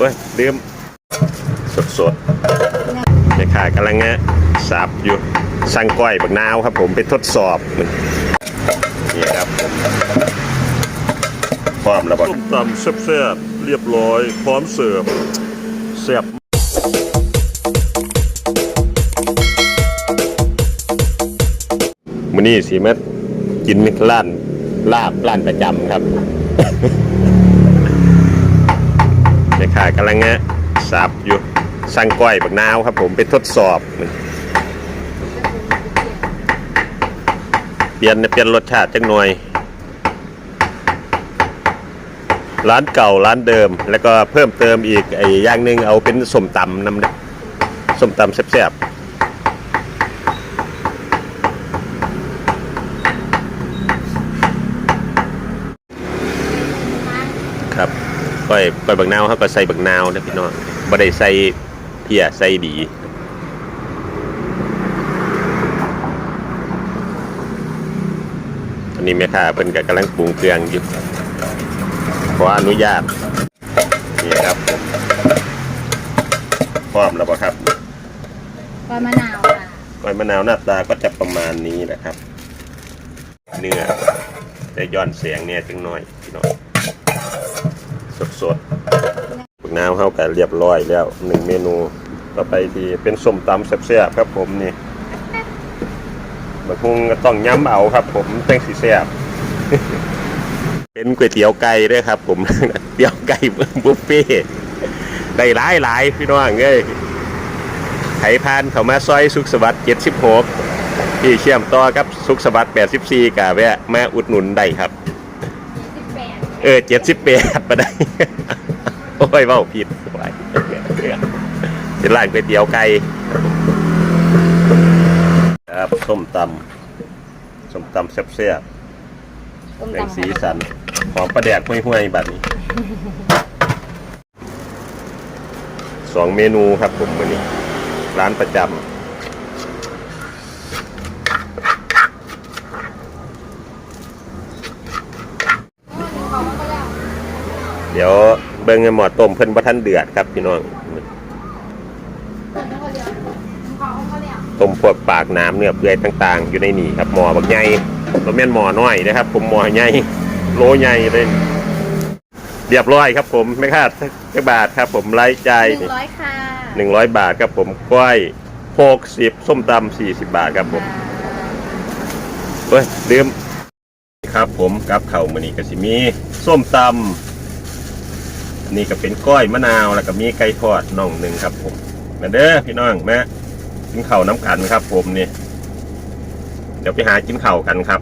เฮ้ยลืมสดสดๆแม่ค้ากำลังเงี้ยสับอยู่สั่งก้อยบักนาวครับ ผมไปทดสอบนี่ครับผมพร้อมแล้วบ่ส้มตำแซ่บๆเรียบร้อย พร้อมเสิร์ฟแซ่บมื้อนี้สิมากินร้านลาบร้านประจำครับ แม่ค้ากำลังเงี้ยสับอยู่สั่งก้อยบักนาวครับผมไปทดสอบ เปลี่ยนเปลี่ยนรสชาติจังหน่อย ร้านเก่าร้านเดิม แล้วก็เพิ่มเติมอีกไอ้อย่างหนึ่งเอาเป็นส้มตำน้ำส้มตำแซ่บๆครับ ก้อยก้อยบักนาวเขาก็ใส่บักนาวนะพี่น้องบ่ได้ใส่เพียใส่บีอันนี้แม่ค้าเพิ่นก็กำลังปรุงเครื่องอยู่ขออนุญาตนี่ครับผมพร้อมแล้วป่ะครับปลามะนาวค่ะก้อยมะนาวหน้าตาก็จะประมาณนี้แหละครับ เนื้อจะย้อนเสียงเนี่ยจังน้อยพี่น้อง สดสดบักนาวเข้ากันเรียบร้อยแล้วหนึ่งเมนู ต่อไปที่เป็นส้มตำแซ่บๆครับผมนี่บะฮุงก็ต้องย้ำเอาครับ ผมแตงสีแซ่บเป็นก๋วยเตี๋ยวไก่ด้วยครับ ผมเตี๋ยวไก่บุฟเฟ่ได้หลายหลายพี่น้องเอ้ยไถพานเขามาซอยสุขสวัสดิ์76ที่เชื่อมต่อครับสุขสวัสดิ์84กะแวะมาอุดหนุนได้ครับ แปดเออ78มาได้โอ้ยเว้าผิดไว้เป็นร้านก๋วยเตี๋ยวไก่ครับส้มตำส้มตำแซ่บๆต้มแบ่งตำสีสันหอมประแดกห้วยๆแบบนี้สองเมนูครับผมวันนี้ ร้านประจำ เดี๋ยวเบิ้งให้หมอต้มเพิ่นบ่ทันเดือดครับพี่น้องต้มพวกปากน้ำเนื้อเปื่อยต่างๆ อยู่ในนี่ครับหมอบักใหญ่บ่แม่นหมอน้อยนะครับ ผมหมอใหญ่โลใหญ่เลยเรียบร้อยครับผมไม่คาดสักบาทครับผมไล่ใจายหนึ่งร้อยค่ะหนึ่งร้อยบาทครับผมก้อยหกสิบส้มตำสี่สิบบาทครับผมเฮ้ยลืมครับผมกับเข่าวมือนี้ก็สิมี ส้มตำ อันนี้ก็เป็นก้อยมะนาวแล้วก็มีไก่ทอดน่องหนึ่งครับผมมาเด้อพี่น้องแม่กินข้าวน้ำกันครับ ผมนี่เดี๋ยวไปหากินข้าวกันครับ